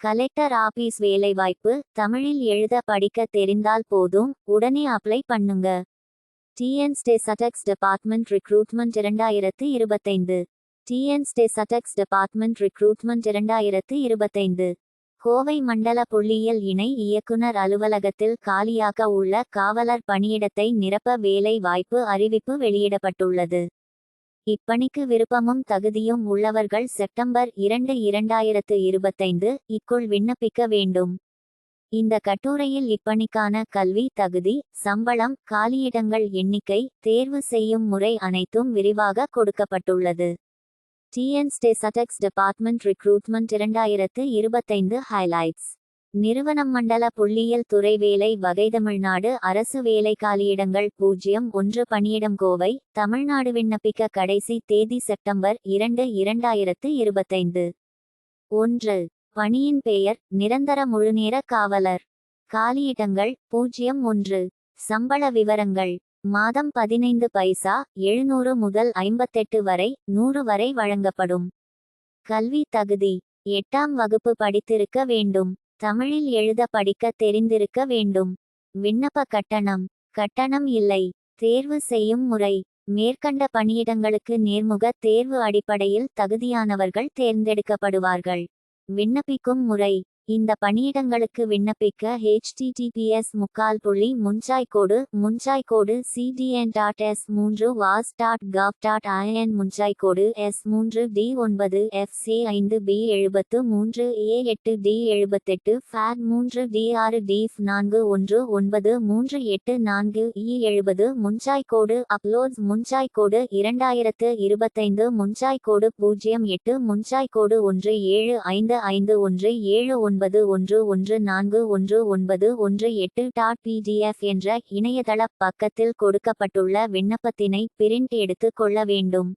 Collector office வேலைவாய்ப்பு தமிழில் எழுத படிக்க தெரிந்தால் போதும் உடனே அப்ளை பண்ணுங்க. டிஎன் சட்டக்ஸ் டிபார்ட்மெண்ட் ரிக்ரூட்மெண்ட் இரண்டாயிரத்து இருபத்தைந்து. டிஎன் ஸ்டேசடெக்ஸ் டிபார்ட்மெண்ட் ரிக்ரூட்மெண்ட் இரண்டாயிரத்து இருபத்தைந்து. கோவை மண்டல புள்ளியியல் இணை இயக்குனர் அலுவலகத்தில் காலியாக உள்ள காவலர் பணியிடத்தை நிரப்ப வேலை வாய்ப்பு அறிவிப்பு வெளியிடப்பட்டுள்ளது. இப்பணிக்கு விருப்பமும் தகுதியும் உள்ளவர்கள் செப்டம்பர் இரண்டு இரண்டாயிரத்து இருபத்தைந்து இக்குள் விண்ணப்பிக்க வேண்டும். இந்த கட்டுரையில் இப்பணிக்கான கல்வி தகுதி சம்பளம் காலியிடங்கள் எண்ணிக்கை தேர்வு செய்யும் முறை அனைத்தும் விரிவாக கொடுக்கப்பட்டுள்ளது. டிஎன் ஸ்டேசடெக்ஸ் டிபார்ட்மெண்ட் ரிக்ரூட்மெண்ட் இரண்டாயிரத்து இருபத்தைந்து ஹைலைட்ஸ். நிறுவனம் மண்டல புள்ளியியல் துறை வேலை வகை தமிழ்நாடு அரசு வேலை காலியிடங்கள் பூஜ்ஜியம் ஒன்று பணியிடம் கோவை தமிழ்நாடு விண்ணப்பிக்க கடைசி தேதி செப்டம்பர் இரண்டு இரண்டாயிரத்து இருபத்தைந்து. ஒன்று. பணியின் பெயர் நிரந்தர முழுநேர காவலர். காலியிடங்கள் பூஜ்ஜியம் ஒன்று. சம்பள விவரங்கள். மாதம் பதினைந்து பைசா எழுநூறு முதல் ஐம்பத்தெட்டு வரை நூறு வரை வழங்கப்படும். கல்வி தகுதி. எட்டாம் வகுப்பு படித்திருக்க வேண்டும். தமிழில் எழுத படிக்க தெரிந்திருக்க வேண்டும். விண்ணப்ப கட்டணம். கட்டணம் இல்லை. தேர்வு செய்யும் முறை. மேற்கண்ட பணியிடங்களுக்கு நேர்முக தேர்வு அடிப்படையில் தகுதியானவர்கள் தேர்ந்தெடுக்கப்படுவார்கள். விண்ணப்பிக்கும் முறை. இந்த பணியிடங்களுக்கு விண்ணப்பிக்க ஹெச்டிடிபிஎஸ் முக்கால் புள்ளி முன்சாய்கோடு முன்சாய்கோடு சிடிஎன் டாட் எஸ் மூன்று waas dot gov dot IN முன்சாய்கோடு S மூன்று டி ஒன்பது எஃப் சி ஐந்து பி எழுபத்து மூன்று ஏ எட்டு டி எழுபத்தெட்டு ஃபேட் மூன்று டி ஆறு டி நான்கு ஒன்று ஒன்பது மூன்று எட்டு நான்கு இ எழுபது முன்சாய்கோடு அப்லோட்ஸ் முன்சாய்கோடு இரண்டாயிரத்து இருபத்தைந்து முன்சாய்கோடு பூஜ்ஜியம் எட்டு முன்சாய்கோடு ஒன்று ஏழு ஐந்து ஐந்து ஒன்று ஏழு ஒன்று ஒன்பது ஒன்று ஒன்று நான்கு ஒன்று ஒன்பது ஒன்று எட்டு டாட் பிடிஎஃப் என்ற இணையதள பக்கத்தில் கொடுக்கப்பட்டுள்ள விண்ணப்பத்தினை பிரிண்ட் எடுத்து கொள்ள வேண்டும்.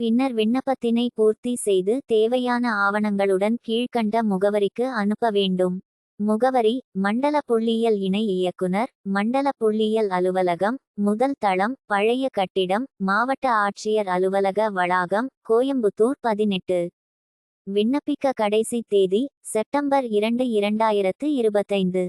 பின்னர் விண்ணப்பத்தினை பூர்த்தி செய்து தேவையான ஆவணங்களுடன் கீழ்க்கண்ட முகவரிக்கு அனுப்ப வேண்டும். முகவரி மண்டல புள்ளியியல் இணை இயக்குனர் மண்டல புள்ளியியல் அலுவலகம் முதல் தளம் பழைய கட்டிடம் மாவட்ட ஆட்சியர் அலுவலக வளாகம் கோயம்புத்தூர் பதினெட்டு. விண்ணப்பிக்க கடைசி தேதி செப்டம்பர் இரண்டு இரண்டாயிரத்து இருபத்தைந்து.